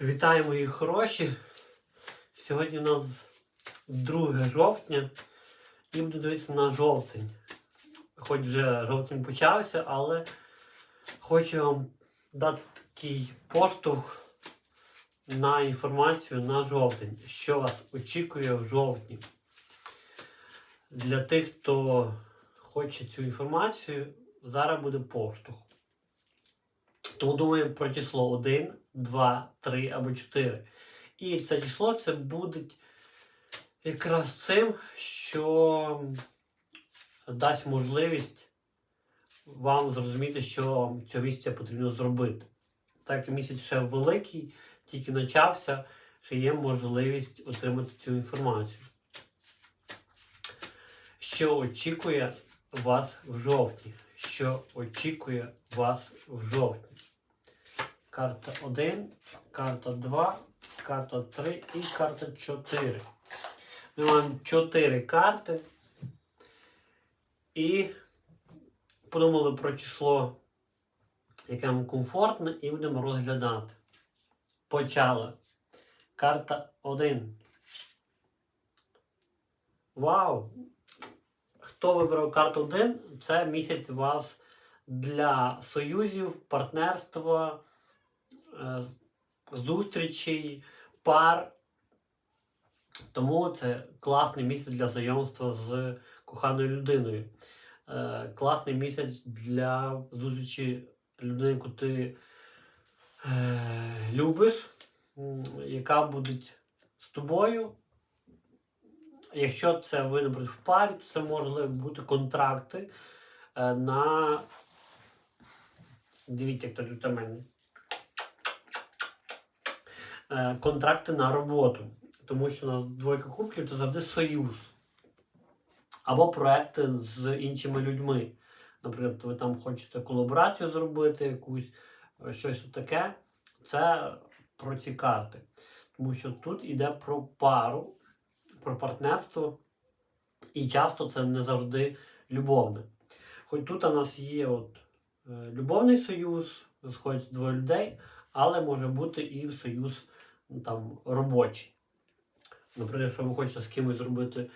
Вітаю мої хороші. Сьогодні у нас 2 жовтня і буду дивитися на жовтень. Хоч вже жовтень почався, але хочу вам дати такий поштовх на інформацію на жовтень, що вас очікує в жовтні. Для тих, хто хоче цю інформацію, зараз буде поштовх. Тому думаємо про число 1, 2, 3 або 4. І це число це буде якраз цим, що дасть можливість вам зрозуміти, що цього місяця потрібно зробити. Так місяць ще великий, тільки почався, ще є можливість отримати цю інформацію. Що очікує вас в жовтні? Що очікує вас в жовтні? Карта 1, карта 2, карта 3 і карта 4. Ми маємо 4 карти. І подумали про число, яке вам комфортне, і будемо розглядати. Почали. Карта 1. Вау! Хто вибрав карту 1? Це місяць вас для союзів, партнерства, зустрічей, пар. Тому це класний місяць для знайомства з коханою людиною. Е, Класний місяць для зустрічі людини, яку ти е, любиш, яка буде з тобою. Якщо це ви, наприклад, в парі, то це можуть бути контракти е, на. Дивіться, як тут у мене. Е, контракти на роботу. Тому що у нас двойка кубків це завжди союз. Або проекти з іншими людьми. Наприклад, ви там хочете колаборацію зробити, якусь е, щось таке. Це про ці карти. Тому що тут йде про пару, про партнерство. І часто це не завжди любовне. Хоч тут у нас є от, е, любовний союз, сходять двоє людей, але може бути і союз там, робочий. Наприклад, якщо ви хочете з кимось зробити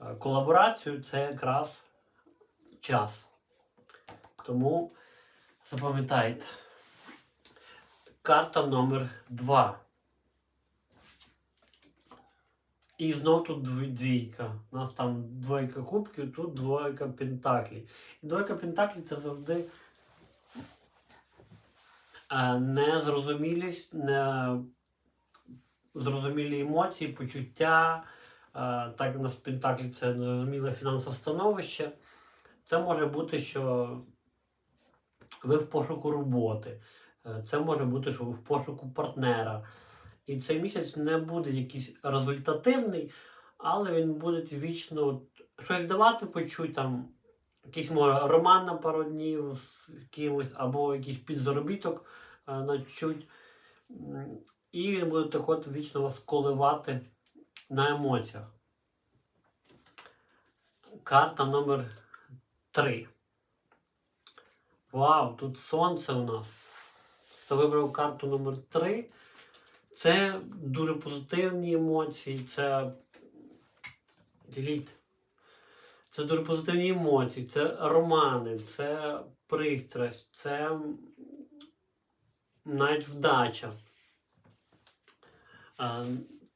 е, колаборацію, це якраз час. Тому запам'ятайте. Карта номер 2. І знов тут двійка. У нас там двойка кубків, тут двойка пентаклів. І двойка пентаклів це завжди е, незрозумілість, не зрозумілі емоції, почуття. е, Так в Пентаклі це незрозуміле фінансове становище. Це може бути, що ви в пошуку роботи. Е, Це може бути, що ви в пошуку партнера. І цей місяць не буде якийсь результативний, але він буде вічно щось давати почуть там. Якийсь може роман на пару днів з кимось, або якийсь підзаробіток е, на чуть. І він буде так от вічно вас коливати на емоціях. Карта номер 3. Вау, тут сонце у нас. Хто вибрав карту номер 3 це дуже позитивні емоції, це. Діліть. Це дуже позитивні емоції, це романи, це пристрасть, це навіть вдача.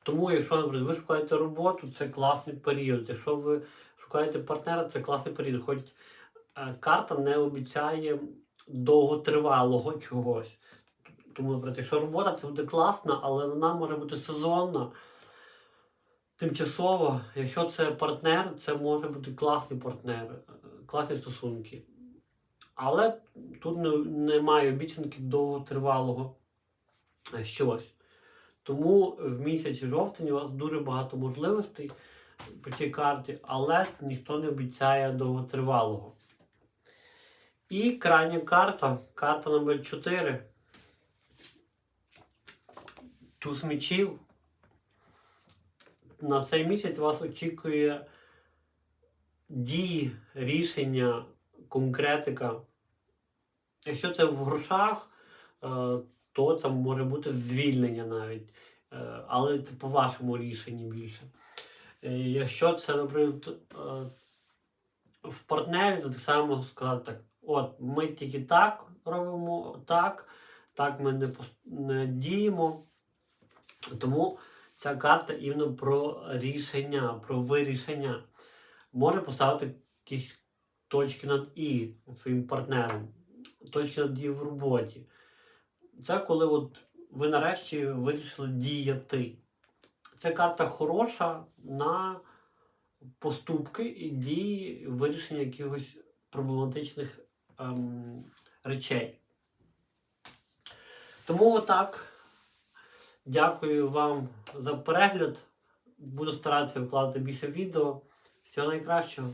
Тому, якщо ви шукаєте роботу, це класний період. Якщо ви шукаєте партнера, це класний період. Хоч е, карта не обіцяє довготривалого чогось. Тому, наприклад, якщо робота це буде класна, але вона може бути сезонна, тимчасова. Якщо це партнер, це може бути класний партнер, е, класні стосунки. Але тут немає обіцянки довготривалого е, щось. Тому в місяці жовтень у вас дуже багато можливостей по цій карті, але ніхто не обіцяє довготривалого. І крайня карта, карта номер 4. Туз мечів. На цей місяць вас очікує дії, рішення, конкретика. Якщо це в грошах, е, то це може бути звільнення навіть. Е, але це по вашому рішенні більше. Е, якщо це, наприклад, е, в партнері, то так само сказати так: от ми тільки так робимо, так, так ми не, не діємо. Тому ця карта іменно про рішення, про вирішення. Може поставити якісь точки над І своїм партнером, точки над І в роботі. Це коли от ви нарешті вирішили діяти. Ця карта хороша на поступки і дії вирішення якихось проблематичних ем, речей. Тому отак. Дякую вам за перегляд. Буду старатися викладати більше відео. Всього найкращого.